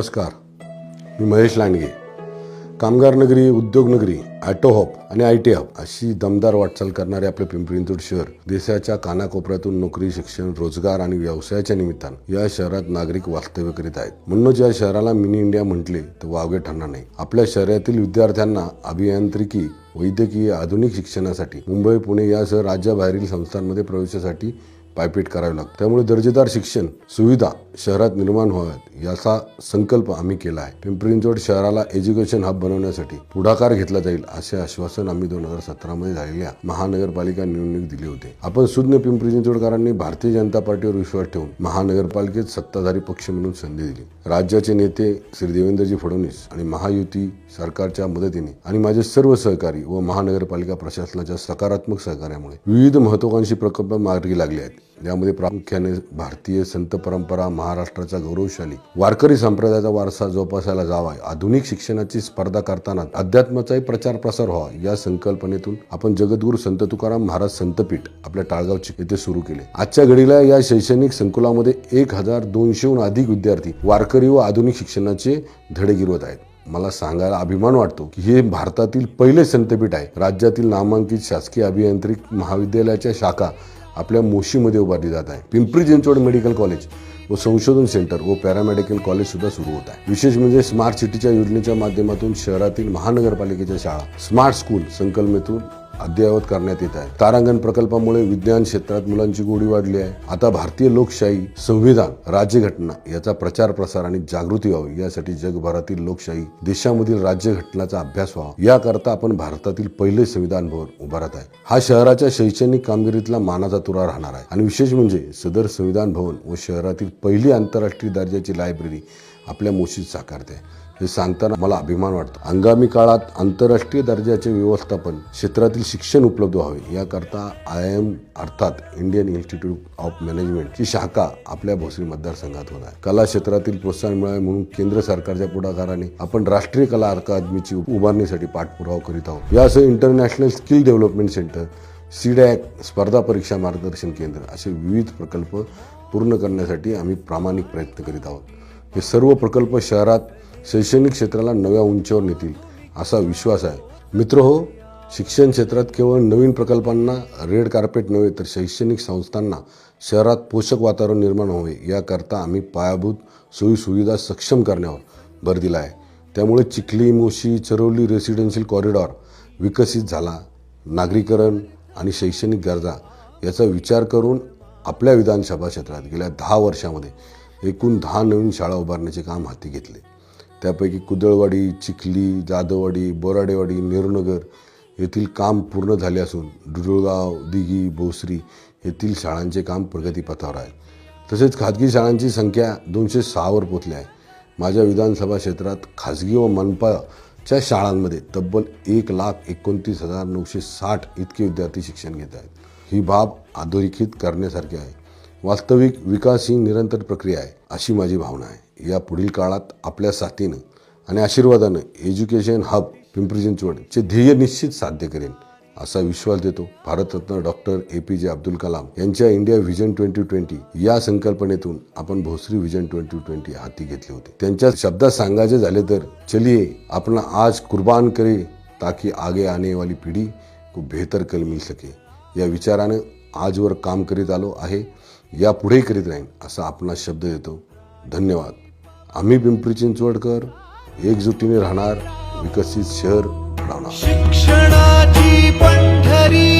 नमस्कार. मी महेश लांडगे. कामगार नगरी उद्योग नगरी ॲटो हॉप आणि आय टी हब अशी दमदार वाटचाल करणारे आपले पिंपरी चिंचवड शहर देशाच्या कानाकोपऱ्यातून नोकरी शिक्षण रोजगार आणि व्यवसायाच्या निमित्तानं या शहरात नागरिक वास्तव्य करीत आहेत. म्हणूनच या शहराला मिनी इंडिया म्हटले तर वावगे ठरणार नाही. आपल्या शहरातील विद्यार्थ्यांना अभियांत्रिकी वैद्यकीय आधुनिक शिक्षणासाठी मुंबई पुणे यासह राज्याबाहेरील संस्थांमध्ये प्रवेशासाठी पायपीट करावी लागते. त्यामुळे दर्जेदार शिक्षण सुविधा शहरात निर्माण व्हाव्यात. याचा संकल्प आम्ही केला आहे. पिंपरी चिंचवड शहराला एज्युकेशन हब बनवण्यासाठी पुढाकार घेतला जाईल असे आश्वासन आम्ही दोन हजार सतरामध्ये झालेल्या महानगरपालिका निवडणूक दिले होते. आपण सुज्ञ पिंपरी चिंचवडकरांनी भारतीय जनता पार्टीवर विश्वास ठेवून महानगरपालिकेत सत्ताधारी पक्ष म्हणून संधी दिली. राज्याचे नेते श्री देवेंद्रजी फडणवीस आणि महायुती सरकारच्या मदतीने आणि माझे सर्व सहकारी व महानगरपालिका प्रशासनाच्या सकारात्मक सहकार्यामुळे विविध महत्वाकांक्षी प्रकल्प मार्गी लागले आहेत. यामध्ये प्रामुख्याने भारतीय संत परंपरा महाराष्ट्राचा गौरवशाली वारकरी संप्रदायाचा वारसा जोपासायला जावा. आधुनिक शिक्षणाची स्पर्धा करताना अध्यात्माचाही प्रचार प्रसार व्हावा. या संकल्पनेतून आपण जगद्गुरु संत तुकाराम महाराज संतपीठ आपल्या टाळगावची येथे सुरू केले. आजच्या घडीला या शैक्षणिक संकुलामध्ये एक हजार दोनशेहून अधिक विद्यार्थी वारकरी व आधुनिक शिक्षणाचे धडे गिरवत आहेत. मला सांगायला अभिमान वाटतो की हे भारतातील पहिले संतपीठ आहे. राज्यातील नामांकित शासकीय अभियांत्रिक महाविद्यालयाच्या शाखा आपल्या मोशीमध्ये उभारली जात आहे. पिंपरी चिंचवड मेडिकल कॉलेज व संशोधन सेंटर व पॅरामेडिकल कॉलेज सुद्धा सुरू होत आहे. विशेष म्हणजे स्मार्ट सिटीच्या योजनेच्या माध्यमातून शहरातील महानगरपालिकेच्या शाळा स्मार्ट स्कूल संकल्पनेतून अद्ययावत करण्यात येत आहे. तारांगण प्रकल्पामुळे विज्ञान क्षेत्रात मुलांची गोडी वाढली आहे. आता भारतीय लोकशाही संविधान राज्यघटना याचा प्रचार प्रसार आणि जागृती व्हावी यासाठी जगभरातील लोकशाही देशामधील राज्यघटनाचा अभ्यास व्हावा. याकरता आपण भारतातील पहिले संविधान भवन उभारत आहे. हा शहराच्या शैक्षणिक कामगिरीतला मानाचा तुरा राहणार आहे. आणि विशेष म्हणजे सदर संविधान भवन व शहरातील पहिली आंतरराष्ट्रीय दर्जाची लायब्ररी आपल्या मोशीत साकारते. हे सांगताना मला अभिमान वाटतो. आगामी काळात आंतरराष्ट्रीय दर्जाचे व्यवस्थापन क्षेत्रातील शिक्षण उपलब्ध व्हावे याकरता आय एम अर्थात इंडियन इन्स्टिट्यूट ऑफ मॅनेजमेंटची शाखा आपल्या भोसरी मतदारसंघात होत आहे. कला क्षेत्रातील प्रोत्साहन मिळावे म्हणून केंद्र सरकारच्या पुढाकाराने आपण राष्ट्रीय कला अकादमीची उभारणीसाठी पाठपुरावा करीत आहोत. यासह international skill development centre CDAC स्पर्धा परीक्षा मार्गदर्शन केंद्र असे विविध प्रकल्प पूर्ण करण्यासाठी आम्ही प्रामाणिक प्रयत्न करीत आहोत. हे सर्व प्रकल्प शहरात शैक्षणिक क्षेत्राला नव्या उंचीवर नेतील असा विश्वास आहे. मित्र हो शिक्षण क्षेत्रात केवळ नवीन प्रकल्पांना रेड कार्पेट नव्हे तर शैक्षणिक संस्थांना शहरात पोषक वातावरण निर्माण व्हावे याकरता आम्ही पायाभूत सोयीसुविधा सक्षम करण्यावर भर दिला आहे त्यामुळे चिखली मोशी चरवली रेसिडेन्शियल कॉरिडॉर विकसित झाला. नागरीकरण आणि शैक्षणिक गरजा याचा विचार करून आपल्या विधानसभा क्षेत्रात गेल्या दहा वर्षामध्ये एकूण दहा नवीन शाळा उभारण्याचे काम हाती घेतले. त्यापैकी कुदळवाडी चिखली जाधववाडी बोराडेवाडी नेहरूनगर येथील काम पूर्ण झाले असून डुडुळगाव दिघी भोसरी येथील शाळांचे काम प्रगतीपथावर आहे. तसेच खाजगी शाळांची संख्या दोनशे सहावर पोचली आहे. माझ्या विधानसभा क्षेत्रात खाजगी व मनपाच्या शाळांमध्ये तब्बल एक लाख एकोणतीस हजार नऊशे साठ इतके विद्यार्थी शिक्षण घेत आहेत. ही बाब अधोरेखित करण्यासारखी आहे. वास्तविक विकास ही निरंतर प्रक्रिया आहे अशी माझी भावना आहे. या पुढील काळात आपल्या साथीनं आणि आशीर्वादानं एज्युकेशन हब पिंपरी चिंचवडचे ध्येय निश्चित साध्य करेन असा विश्वास देतो भारतरत्न डॉक्टर ए पी जे अब्दुल कलाम यांच्या इंडिया व्हिजन ट्वेंटी ट्वेंटी या संकल्पनेतून आपण भोसरी व्हिजन ट्वेंटी ट्वेंटी हाती घेतले होते. त्यांच्या शब्दात सांगायचे झाले तर चलिए आपण आज कुर्बान करे ताकि आगे आने वाली पिढी को बेहतर कल मिल सके. या विचारानं आजवर काम करीत आलो आहे यापुढेही करीत राहीन असा आपला शब्द देतो. धन्यवाद. आम्ही पिंपरी चिंचवडकर एकजुटीने राहणार विकसित शहर घडवणार शिक्षणाची पंढरी